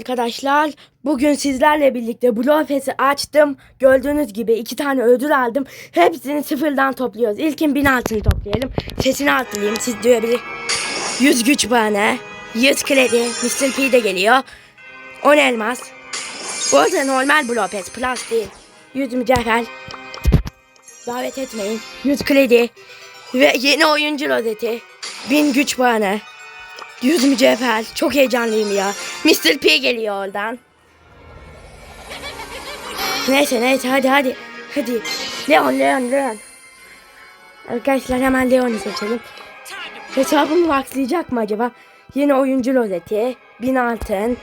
Arkadaşlar bugün sizlerle birlikte Blofest'i açtım. Gördüğünüz gibi iki tane ödül aldım. Hepsini sıfırdan topluyoruz. İlkin bin altını toplayalım. Sesini arttırayım siz duyabilir. 100 güç puanı. 100 kredi. Mr. P de geliyor. 10 elmas. Bu arada normal Blofest plus değil. 100 mücevher. Davet etmeyin. 100 kredi. Ve yeni oyuncu rozeti. 1000 güç puanı. 100 mücevher. Çok heyecanlıyım ya. Mr. P geliyor oradan. Neyse neyse hadi hadi. Hadi. Leon Leon Leon. Arkadaşlar hemen Leon'u seçelim. Hesabımı maxlayacak mı acaba? Yeni oyuncu rozeti. 1000 altın.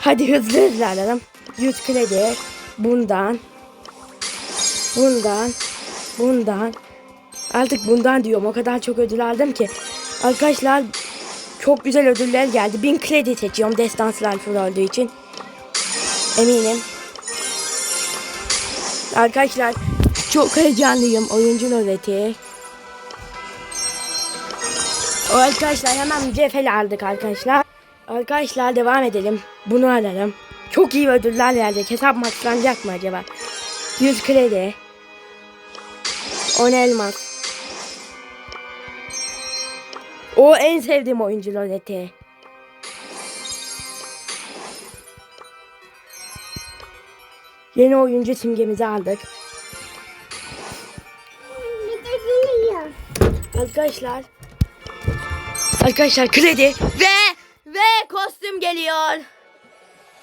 Hadi hızlı hızlı alalım. 100 kredi. Bundan. Bundan. Bundan. Artık bundan diyorum. O kadar çok ödül aldım ki. Arkadaşlar çok güzel ödüller geldi. 1000 kredi seçiyorum destanslar full olduğu için. Eminim. Arkadaşlar çok heyecanlıyım. Oyuncu. O arkadaşlar hemen mücevheri aldık arkadaşlar. Arkadaşlar devam edelim. Bunu alalım. Çok iyi ödüller gelecek. Hesap maxlanacak mı acaba? 100 kredi. 10 elmas. O en sevdiğim oyuncu Lorette. Yeni oyuncu simgemizi aldık. Arkadaşlar. Arkadaşlar kredi ve ve kostüm geliyor.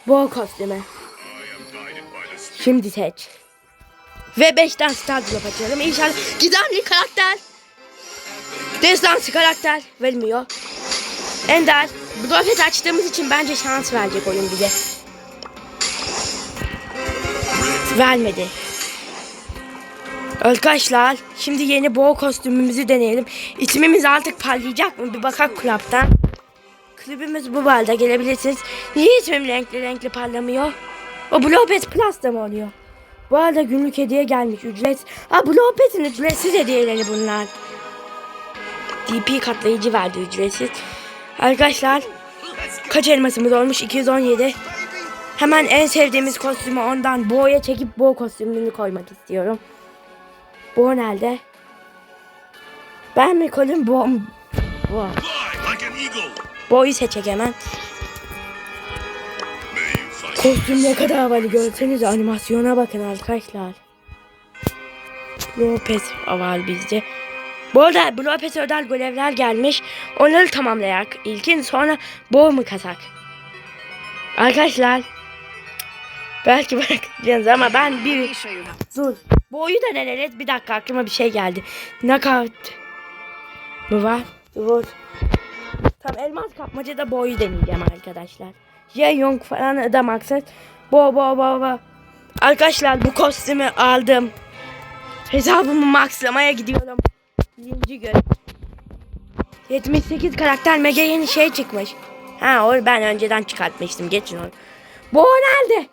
Bu kostümü. Şimdi seç. Ve 5'ten star drop açıyorum. İnşallah gizemli karakter. Destansı karakter vermiyor. Ender. Bu rafet açtığımız için bence şans verecek oyun bize. Vermedi. Arkadaşlar şimdi yeni boğa kostümümüzü deneyelim. İsmimiz artık parlayacak mı? Bir bakak kulüpten. Kulübümüz bu balda gelebilirsiniz. Niye ismim renkli renkli parlamıyor? O Blopet Plus'ta mı oluyor? Bu arada günlük hediye gelmiş ücret. Ha Blopet'in ücretsiz hediyeleri bunlar. DP katlayıcı verdi ücretsiz. Arkadaşlar kaç elmasımız olmuş? 217. Hemen en sevdiğimiz kostümü ondan boğaya çekip boğa kostümünü koymak istiyorum. Boğa nerede? Ben mi koyayım boğa mı? Boğa. Seçecek hemen. Kostüm ne kadar havalı görseniz animasyona bakın arkadaşlar. Lopez var bizde. Bu arada bu Lopez özel görevler gelmiş. Onları tamamlayak. İlkin sonra boğ mu kasak? Arkadaşlar. Belki bırakacağız ama ben bir... Dur. Boğu da deneriz. Bir dakika aklıma bir şey geldi. Knockout. mı var? Dur. Tamam elmas kapmacada boyu deneyeceğim arkadaşlar. Jeyong falan da maksat. Bo bo bo bo. Arkadaşlar bu kostümü aldım. Hesabımı maxlamaya gidiyorum. Birinci gün. 78 karakter mega yeni şey çıkmış. Ha o ben önceden çıkartmıştım. Geçin onu. Bu nerede?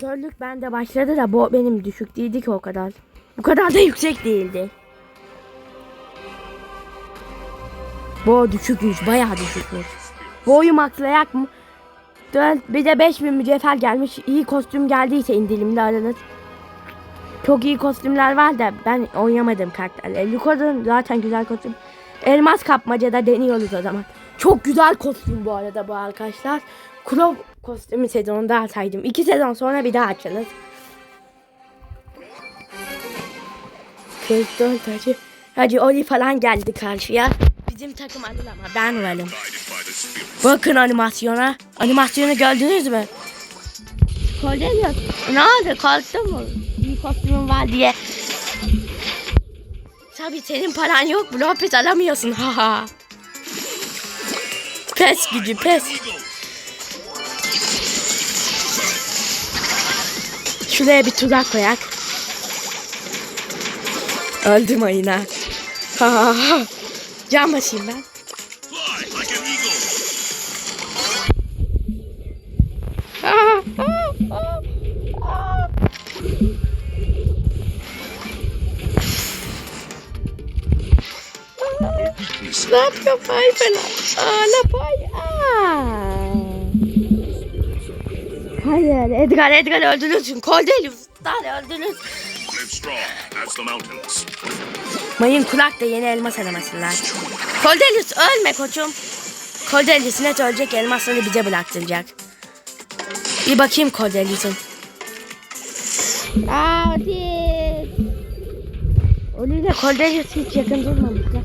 Körlük bende başladı da bu benim düşük değildi ki o kadar. Bu kadar da yüksek değildi. Bu düşükmüş, bayağı düşükmüş. Boyu maxlayak mı? Dön, bir de 5000 mücevher gelmiş. İyi kostüm geldiyse indirimli aranız. Çok iyi kostümler var da ben oynamadım karakterleri. Luko'nun zaten güzel kostüm. Elmas kapmacada deniyoruz o zaman. Çok güzel kostüm bu arada bu arkadaşlar. Kuro kostümü sezonunda alsaydım. İki sezon sonra bir daha açarız. 44 hacı. Hacı Oli falan geldi karşıya. Bizim takım alır ama ben varım. Bakın animasyona. Animasyonu gördünüz mü? Cornelius ne oldu korktun mu? Bir kostümün var diye. Tabii senin paran yok. Blopez alamıyorsun. Haha. pes gücü pes. Şuraya bir tuzak koyak. Öldüm ayına. Ha ha ha. Can basayım ben. Weakness. Ne yapıyor pay falan? Aa, la pay. Hayır Edgar Edgar öldürürsün. Öldürürsün. Strong as the mountains. Mayın kulak da yeni elmas aramasınlar. Cordelius ölme koçum. Cordelius net ölecek elmasları bize bıraktıracak. Bir bakayım Cordelius'un. Aa Otis. Oli ile Cordelius hiç yakın durmamışlar.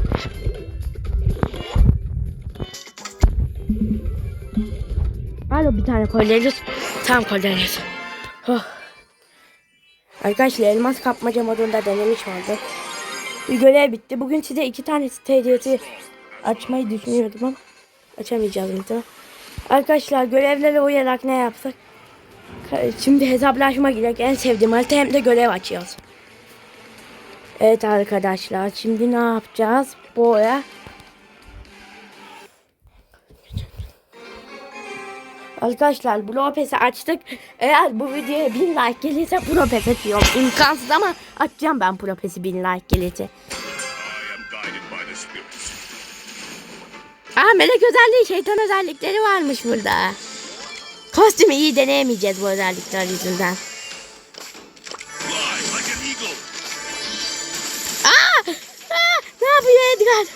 Alo bir tane Cordelius. Tamam Cordelius. Oh. Arkadaşlar elmas kapmaca modunda denemiş olduk. Bir görev bitti. Bugün size iki tane TDT açmayı düşünüyordum ama açamayacağız muhtemelen. Arkadaşlar görevlere uyarak ne yapsak? Şimdi hesaplaşma girek. En sevdiğim harita hem de görev açıyoruz. Evet arkadaşlar şimdi ne yapacağız? Boya. Arkadaşlar Blopes'i açtık. Eğer bu videoya 1000 like gelirse Blopes açıyorum. İmkansız ama açacağım ben Blopes'i 1000 like gelirse. Aa melek özelliği şeytan özellikleri varmış burada. Kostümü iyi deneyemeyeceğiz bu özellikler yüzünden. Aa! Aa! Ne yapıyor Edgar?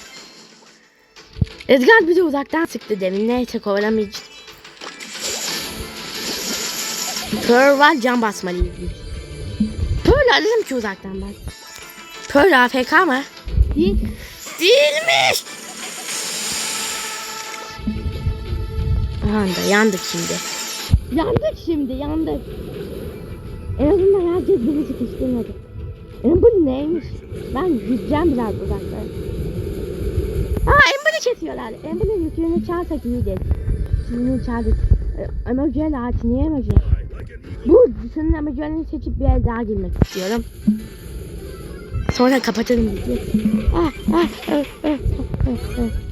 Edgar bizi uzaktan sıktı demin. Neyse kovalamayacağız. Pearl var can basmalıyız biz. Pearl alalım ki uzaktan ben. Pearl AFK mı? Değil. Değilmiş. Aha yandık şimdi. Yandık şimdi yandık. En azından herkes beni sıkıştırmadı. Ember neymiş? Ben gideceğim biraz uzaklara. Aa Ember'ı kesiyorlar. Ember'ın yükünü çalsak iyidir. Yükünü çaldık. Ee, Emoji'yle aç. Niye emoji? Bu senin emojilerini seçip bir el daha girmek istiyorum. Sonra kapatırım videoyu. Ah, ah, ah, ah, ah, ah.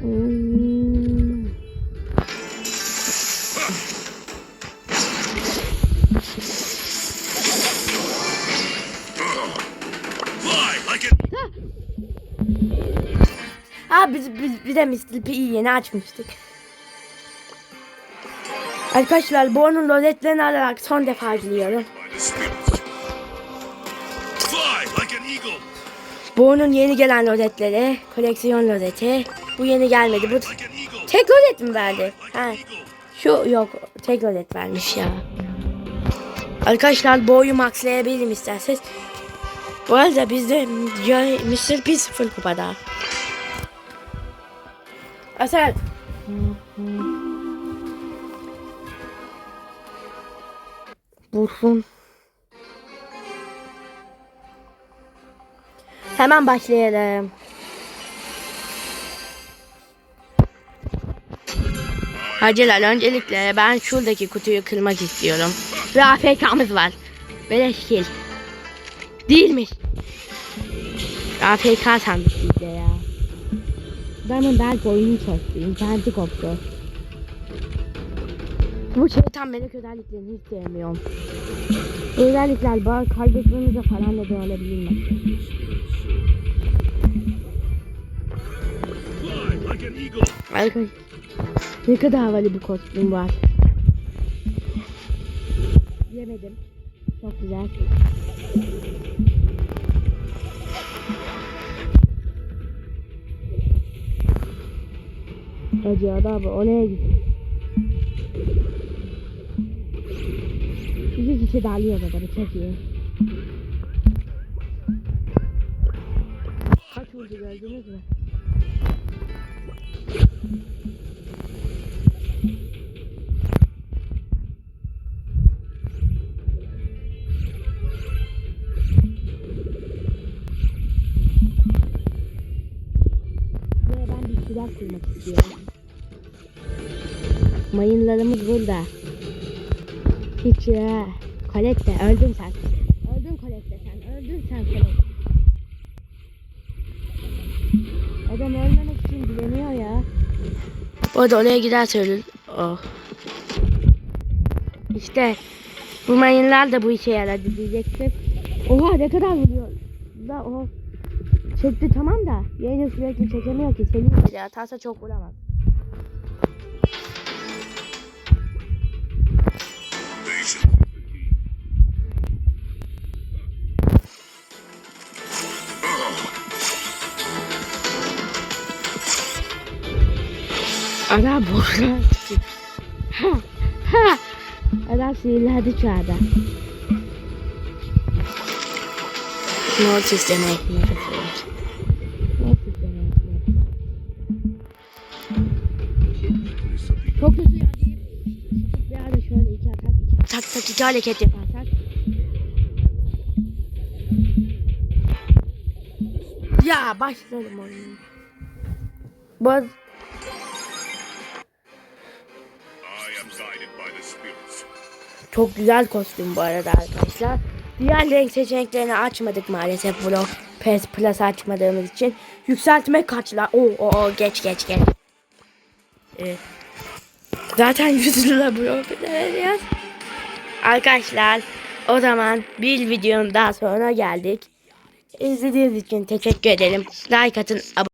Hmm. Ha biz, biz, biz de Mr. P'yi yeni açmıştık. Arkadaşlar bu onun rozetlerini alarak son defa eagle. Bu onun yeni gelen rozetleri. Koleksiyon rozeti. Bu yeni gelmedi. Bu tek rozet mi verdi? Ha, şu yok. Tek rozet vermiş ya. Arkadaşlar boyu maxlayabilirim isterseniz. Bu arada bizde Mr. P sıfır kupada. Asel. Bursun. Hemen başlayalım. Hacılar öncelikle ben şuradaki kutuyu kırmak istiyorum. Ve AFK'mız var. Beleşkil. Değilmiş. AFK sandık ya. Adamın belki oyunu çöktü. interneti koptu. Bu şeytan melek özelliklerini hiç sevmiyorum. Bu özellikler bağ kaybetmemize falan an eagle. Arkadaşlar ne kadar havalı bir kostüm var. Yemedim. Çok güzel. Hacı abi o neye gitti? İki kişi dalıyor adamı çok iyi. Kaç vurdu gördünüz mü? Ben bir silah kurmak istiyorum. Mayınlarımız burada. Hiç ya. Kolette öldün sen. Öldün Kolette sen. Öldün sen Kolette. Adam ölmemek için dileniyor ya. O da oraya giderse ölür. Oh. İşte bu mayınlar da bu işe yaradı diyecektim. Oha ne kadar vuruyor. Da o çekti tamam da yayını sürekli çekemiyor ki bile atarsa çok vuramaz. Adam boşluğa ha. Adam sinirlendi şu anda. Not sistemi atak, iki tak tak iki hareket yaparsak. Ya başladım oyunu. Spirits. Çok güzel kostüm bu arada arkadaşlar. Diğer renk seçeneklerini açmadık maalesef bunu. PS Plus açmadığımız için. Yükseltme kaçla? Oo, oo, oo, geç geç geç. Ee, zaten 100 lira bu veriyoruz. Arkadaşlar o zaman bir videonun daha sonra geldik. İzlediğiniz için teşekkür ederim. Like atın, abone